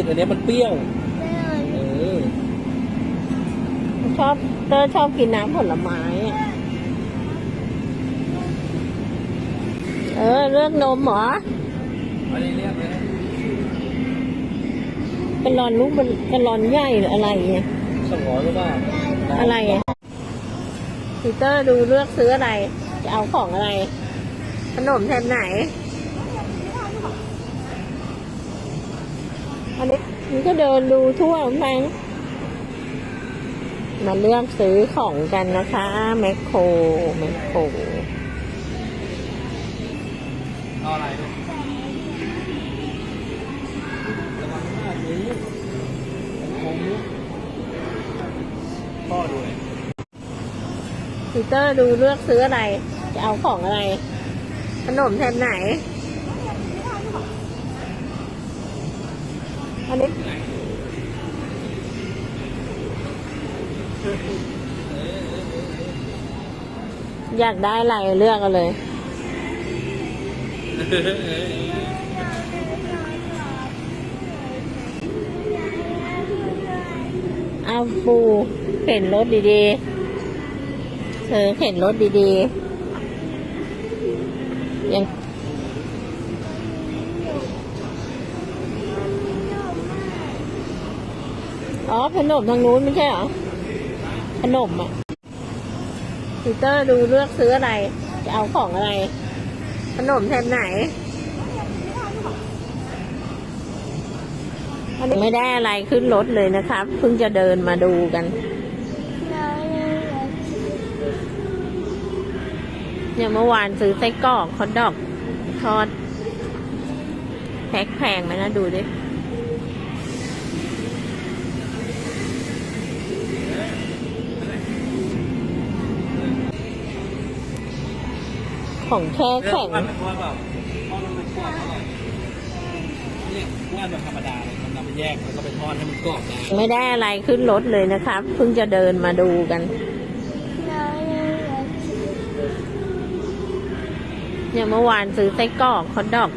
ดอันเนี้ยมันเปรี้ยว เออ ชอบเตอร์ชอบกินน้ำผลไม้อะเออ เลือกนมเหรออันนี้เรียกเลยเป็นรอนลูกเป็นเป็นรอนใหญ่หรืออะไรเนี่ยสองร้อยหรือเปล่าอะไรอะพีเตอร์ดูเลือกซื้ออะไร จะเอาของอะไร ขนมแทนไหนอัน ก็เดินดูทั่วแมงมาเลือกซื้อของกันนะคะแมคโครแมคโครเอาอะไรด้วยระวังมากนี้คงลุกพ่อดูเลยพีเตอร์ดูเลือกซื้ออะไร จะเอาของอะไร ขนมแทนไหน อันนี้อยากได้อะไรเลือกเอาเลย เอาปูเข็นรถดีๆ เธอเข็นรถดีๆ ยัง อ๋อขนมทางนู้นไม่ใช่เหรอขนมอะพีเตอร์ดูเลือกซื้ออะไร จะเอาของอะไร ขนมแทนไหน ไม่ได้อะไรขึ้นรถเลยนะครับ เพิ่งจะเดินมาดูกัน เนี่ยเมื่อวานซื้อไส้กรอกฮอทดอกทอดแพ็คแพงไหมนะดูดิ ของแช่แข็งว่านมันกว้างเปล่าทอดมันกรอบอร่อยเนี่ยว่าแบบธรรมดาเลยมันนำไปแยกแล้วก็ไปทอดให้มันกรอบได้ไม่ได้อะไรขึ้นรถเลยนะครับเพิ่งจะเดินมาดูกันเนี่ยเมื่อวานซื้อไส้กรอกฮอทดอก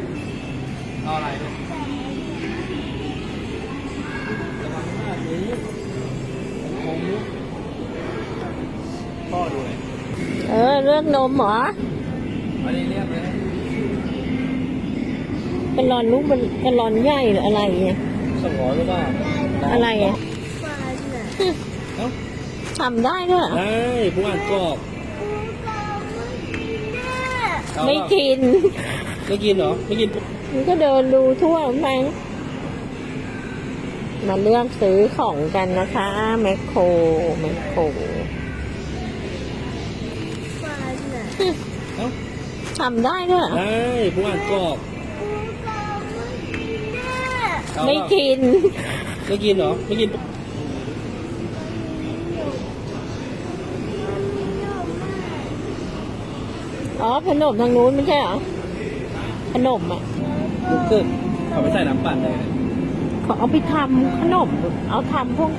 เออะไรด้วยระวังมากนี้คงลุกพ่อดูเลยเออเลือกนมเหรอ อันนี้เรียกเลย เป็นรอนลูกเป็นเป็นรอนใหญ่หรืออะไรเนี่ยสองร้อยหรือเปล่าอะไรอะเอ้าทำได้ด้วยเหรอได้ผู้อ่านกรอบเอาไม่เปล่ากิน ไม่กินเหรอ ไม่กินมันก็เดินดูทั่วแมงมาเลือกซื้อของกันนะคะ แมคโครแมคโครเอ้าทำได้ด้วยเหรอได้ผู้อ่านกรอบ เอาเปไม่ล่ากิน ไม่กินเหรอ ไม่กิน อ๋อขนมทางนู้นไม่ใช่เหรอขนมอะลุกขึ้นเอาไปใส่น้ำปั่นเลยเขาเอาไปทำขนม เอาทำพวก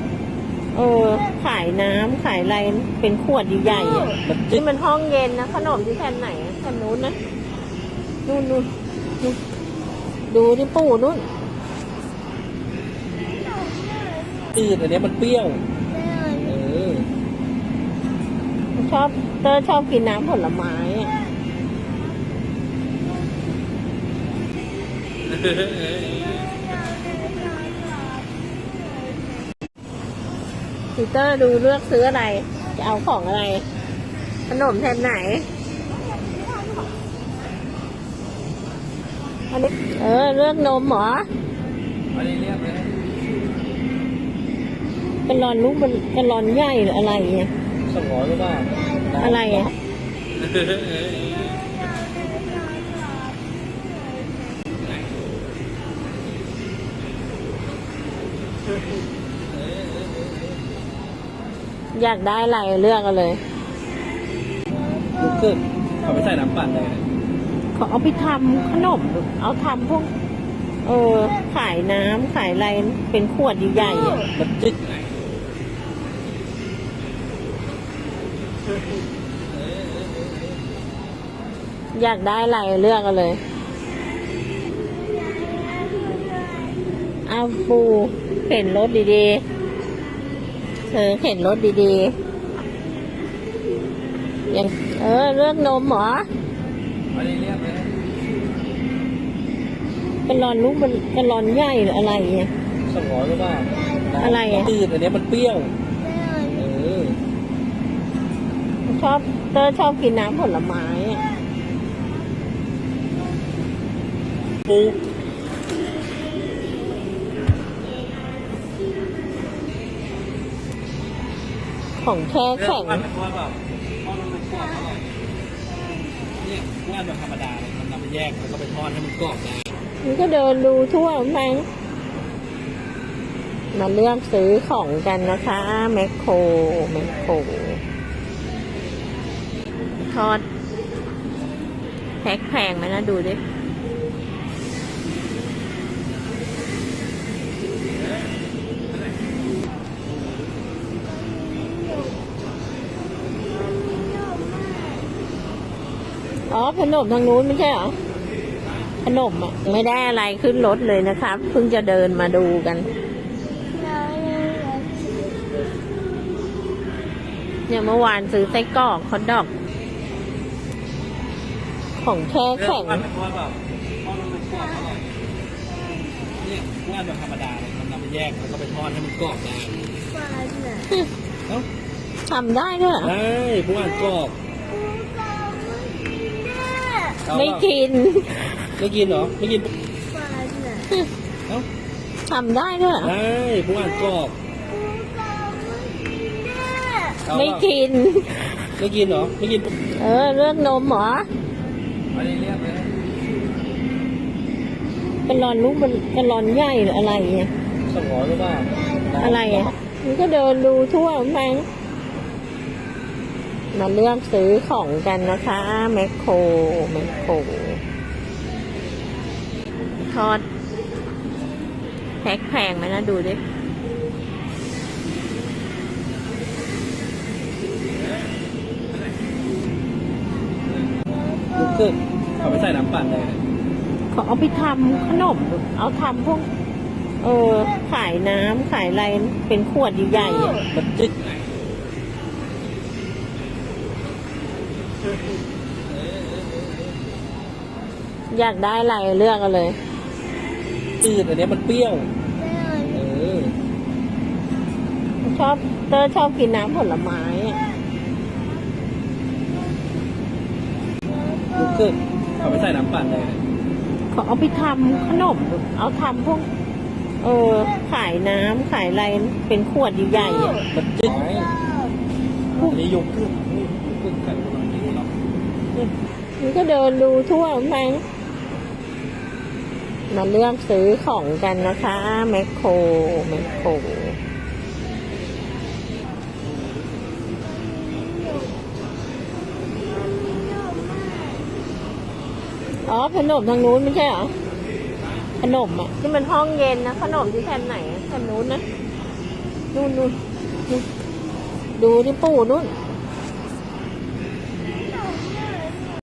เออ ขายน้ำขายอะไรเป็นขวดใหญ่ๆอะมันจิ๊นี่บมันห้องเย็นนะ ขนมที่แทนไหนอะแทนนู้นนะ นู่นนู่นนู่นดูที่ปู่นู่น อืดอันเนี้ยมันเปรี้ยว เออ ชอบเตอร์ชอบกินน้ำผลไม้อะพีเตอร์ดูเลือกซื้ออะไร จะเอาของอะไร ขนมแทนไหน อันนี้ เออ เลือกนมเหรอ อันนี้เรียกเลย เป็นรอนลูกเป็นเป็นรอนใหญ่หรืออะไรเนี่ยสองร้อยหรือเปล่าอะไรอะอยากได้อะไรเลือกเอาเลยลุกขึ้นเอาไปใส่น้ำปั่นเลยเขาเอาไปทำขนม เอาทำพวก เออ ขายน้ำขายอะไรเป็นขวดใหญ่ๆอะมันจิ๊บ อยากได้อะไรเลือกเอาเลยอเอาปูเข็นรถดีๆเธอเข็นรถดีๆยังเออเลือกนมเหรอไม่ได้เรียกเลยเป็นรอนลูกเป็นเป็นรอนใหญ่หรืออะไรเนี่ยสองร้อยหรือเปล่าอะไรอะตื่นอันเนี้ยมันเปรี้ยว เออ ช อบเตอร์ชอบกินน้ำผลไม้อะปูของแช่แข็งว่าแบบว่าแบบทอดมันกรอบอร่อยเนี่ยว่าแบบธรรมดาเลยมันนำไปแยกแล้วก็ไปทอดให้มันกรอบได้นี่ก็เดินดูทั่วแมงมาเลือกซื้อของกันนะคะ แมคโครแมคโคร ทอดแพ็คแพงไหมนะดูดิอ๋อขนมทางนู้นไม่ใช่เหรอขนมอะ ไม่ได้อะไรขึ้นรถเลยนะครับเพิ่งจะเดินมาดูกัน เนี่ยเมื่อวานซื้อไส้กรอกฮอทดอก ของแช่แข็งว่าแบบว่าแบบทอดมันกรอบอร่อยเนี่ยว่าแบบธรรมดาเลยมันนำไปแยกแล้วก็ไปทอดให้มันกรอบได้เอ้าทำได้ด้วยเหรอได้พวกอันกรอบเอาไม่เปล่ากิน ไม่กินเหรอไม่กินเอ้าทำได้ด้วยเหรอได้พวกอันกรอบเอาเปไม่ล่ากิน ไม่กินเหรอไม่กิน เออเลือกนมเหรอ ไม่ได้เรียกเลยเป็นรอนลูกเป็นเป็นรอนใหญ่หรืออะไรเนี่ยสองร้อยหรือเปล่าอะไรอะนี่ก็เดินดูทั่วแมงมาเลือกซื้อของกันนะคะ แมคโครแมคโครทอดแพ็คแพงไหมนะดูดิ ครึ่งเอาไปใส่น้ำปั่นเลยเขาเอาไปทำขนม เอาทำพวก เออขายน้ำขายอะไรเป็นขวดใหญ่ๆอะมันจึ๊กอยากได้อะไรเลือกเอาเลย จืดอันเนี้ยมันเปรี้ยว เออ ชอบเตอร์ชอบกินน้ำผลไม้อะ ลูกครึ่งเอาไปใส่น้ำปั่นเลยเขาเอาไปทำขนม เอาทำพวก เออขายน้ำขายอะไรเป็นขวดใหญ่ๆอะมันจึ๊กอันนี้ยกครึ่งยกครึ่งกันคนละนิ้วเนาะนี่ก็เดินดูทั่วแมงมาเลือกซื้อของกันนะคะแมคโครแมคโคร อ๋อขนมทางนู้นไม่ใช่เหรอขนมอะที่มันห้องเย็นนะขนมที่แผ่นไหนอะแผ่นนู้นนะนู่นนู่นนู่นดูที่ปู่นู่น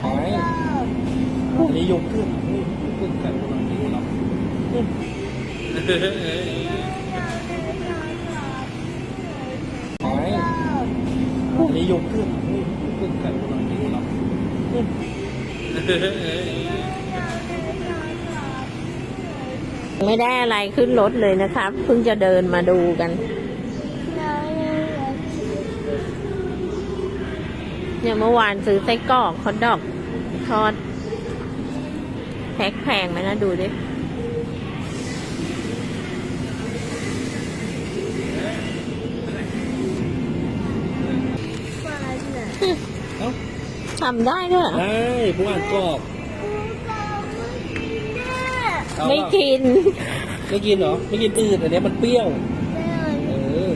ไม่อันนี้ยกครึ่งยกครึ่งกันคนละนิ้วเนาะไม่อันนี้ยกครึ่งยกครึ่งกันคนละนิ้วเนาะ ไม่ได้อะไรขึ้นรถเลยนะครับ เพิ่งจะเดินมาดูกัน เนี่ยเมื่อวานซื้อไส้กรอกฮอทดอกทอดแพ็คแพงไหมนะดูดิเอ้าทำได้ด้วยเหรอได้พวกอันกรอบ เอาไม่เปล่ากิน ไม่กินเหรอ ไม่กินจืดอันเนี้ยมันเปรี้ยว เออ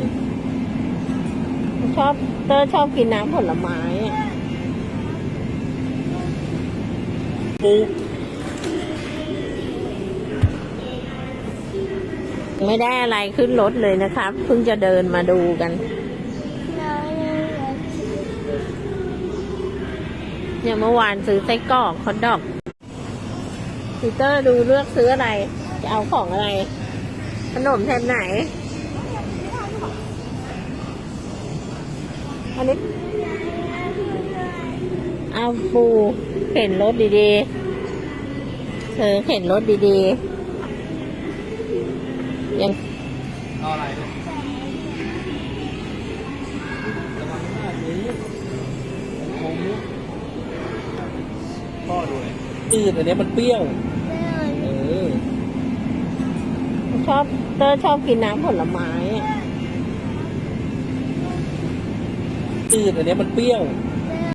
ชอบเตอร์ชอบกินน้ำผลไม้อะปูไม่ได้อะไรขึ้นรถเลยนะครับ เพิ่งจะเดินมาดูกัน เนี่ยเมื่อวานซื้อไส้กรอกฮอทดอก พีเตอร์ดูเลือกซื้ออะไร จะเอาของอะไร ขนมแทนไหน อันนี้ เอาปูเข็นรถดีๆ เธอเข็นรถดีๆ ยังอาอะไรเนี่ยระวังมากนี้โค้งมุกพ่อดูเลยจืดอันเนี้ยมันเปรี้ยว เออ ชอบเตอร์ชอบกินน้ำผลไม้อะจืดอันเนี้ยมันเปรี้ยว